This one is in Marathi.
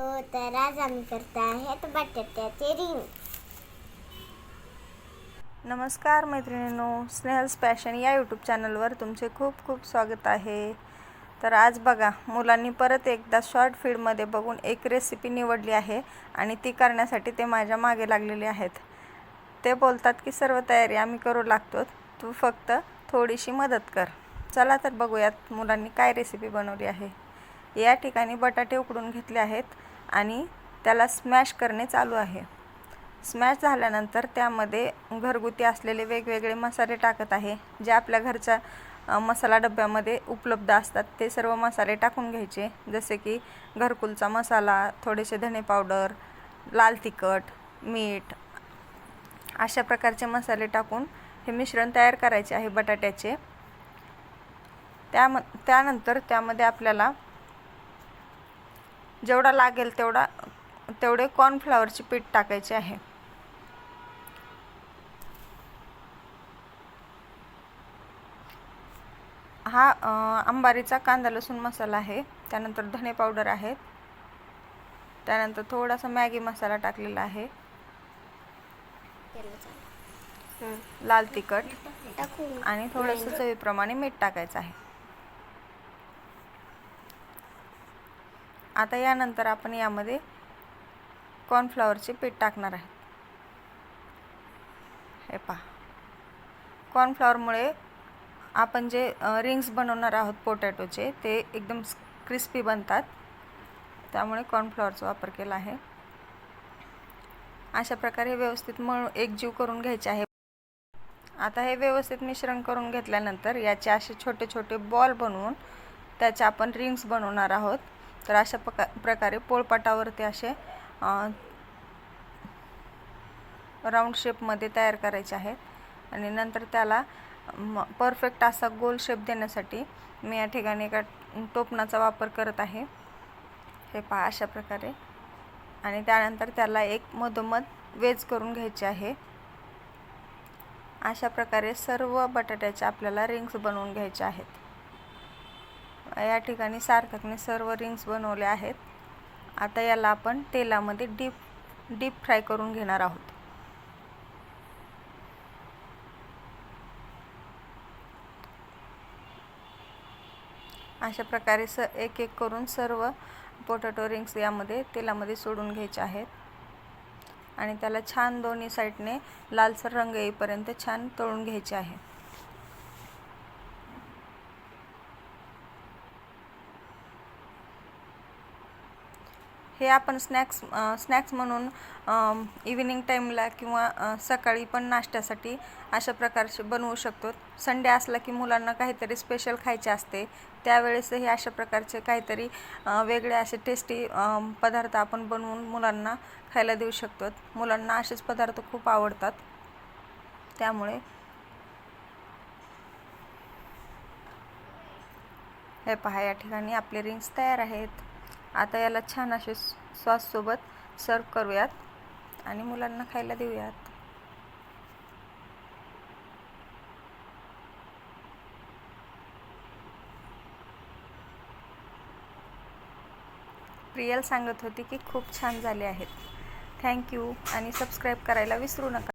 हो तर आज आम्ही करत आहेत बटाट्याचे रिंग नमस्कार मैत्रिणींनो स्नेहल्स पॅशन या यूट्यूब चॅनलवर तुमचे खूप खूप स्वागत आहे. तर आज बघा मुलांनी परत एकदा शॉर्ट फीडमध्ये बघून एक रेसिपी निवडली आहे आणि ती करण्यासाठी ते माझ्या मागे लागलेले आहेत. ते बोलतात की सर्व तयारी आम्ही करू लागतो तू फक्त थोडीशी मदत कर. चला तर बघूयात मुलांनी काय रेसिपी बनवली आहे. या ठिकाणी बटाटे उकडून घेतले आहेत. आणि त्याला स्मॅश करणे चालू आहे. स्मॅश झाल्यानंतर त्यामध्ये घरगुती असलेले वेगवेगळे मसाले टाकत आहे जे आपल्या घरच्या मसाला डब्यामध्ये उपलब्ध असतात. ते सर्व मसाले टाकून घ्यायचे जसे की घरकुलचा मसाला थोडेसे धणे पावडर लाल तिखट मीठ अशा प्रकारचे मसाले टाकून हे मिश्रण तयार करायचे आहे बटाट्याचे. त्याम त्यानंतर त्यामध्ये आपल्याला जेवढा लागेल तेवढा तेवढे कॉर्नफ्लॉवरचे पीठ टाकायचे आहे. हा अंबारीचा कांदा लसूण मसाला आहे. त्यानंतर धने पावडर आहेत त्यानंतर थोडासा मॅगी मसाला टाकलेला आहे. लाल तिखट आणि थोडंसं चवीप्रमाणे मीठ टाकायचं आहे. आता यानंतर आपण यामध्ये कॉर्नफ्लॉवरचे पीठ टाकणार आहे. हे पहा. कॉर्नफ्लॉवरमुळे आपण जे रिंग्स बनवणार आहोत पोटॅटोचे ते एकदम क्रिस्पी बनतात. त्यामुळे कॉर्नफ्लॉवरचा वापर केला आहे. अशा प्रकारे व्यवस्थित मळ एकजीव करून घ्यायचे आहे. आता हे व्यवस्थित मिश्रण करून घेतल्यानंतर याचे असे छोटे छोटे बॉल बनवून त्याचे आपण रिंग्स बनवणार आहोत. तर अशा प्रका प्रकारे पोळपाटावरती असे राऊंड शेपमध्ये तयार करायचे आहेत. आणि नंतर त्याला परफेक्ट असा गोल शेप देण्यासाठी मी या ठिकाणी एका टोपणाचा वापर करत आहे. हे पहा अशा प्रकारे. आणि त्यानंतर त्याला एक मधोमध वेज करून घ्यायचे आहे. अशा प्रकारे सर्व बटाट्याचे आपल्याला रिंग्स बनवून घ्यायचे आहेत. या ठिकाणी सार्थकने सर्व रिंग्स बनवले आहेत. आता याला आपण तेलामध्ये डीप डीप फ्राय करून घेणार आहोत. अशा प्रकारे स एक एक करून सर्व पोटॅटो रिंग्स यामध्ये तेलामध्ये सोडून घ्यायचे आहेत. आणि त्याला छान दोन्ही साईडने लालसर रंग येईपर्यंत छान तळून घ्यायचे आहे. हे आपण स्नॅक्स स्नॅक्स म्हणून इव्हिनिंग टाईमला किंवा सकाळी पण नाश्त्यासाठी अशा प्रकारचे बनवू शकतो. संडे असला की मुलांना काहीतरी स्पेशल खायचे असते. त्यावेळेसही अशा प्रकारचे काहीतरी वेगळे असे टेस्टी पदार्थ आपण बनवून मुलांना खायला देऊ शकतो. मुलांना असेच पदार्थ खूप आवडतात. त्यामुळे हे पहा या ठिकाणी आपले रिंग्स तयार आहेत. आता याला छान असे सॉससोबत सर्व करूयात आणि मुलांना खायला देऊयात. प्रियल सांगत होती की खूप छान झाले आहेत. थँक्यू आणि सबस्क्राईब करायला विसरू नका.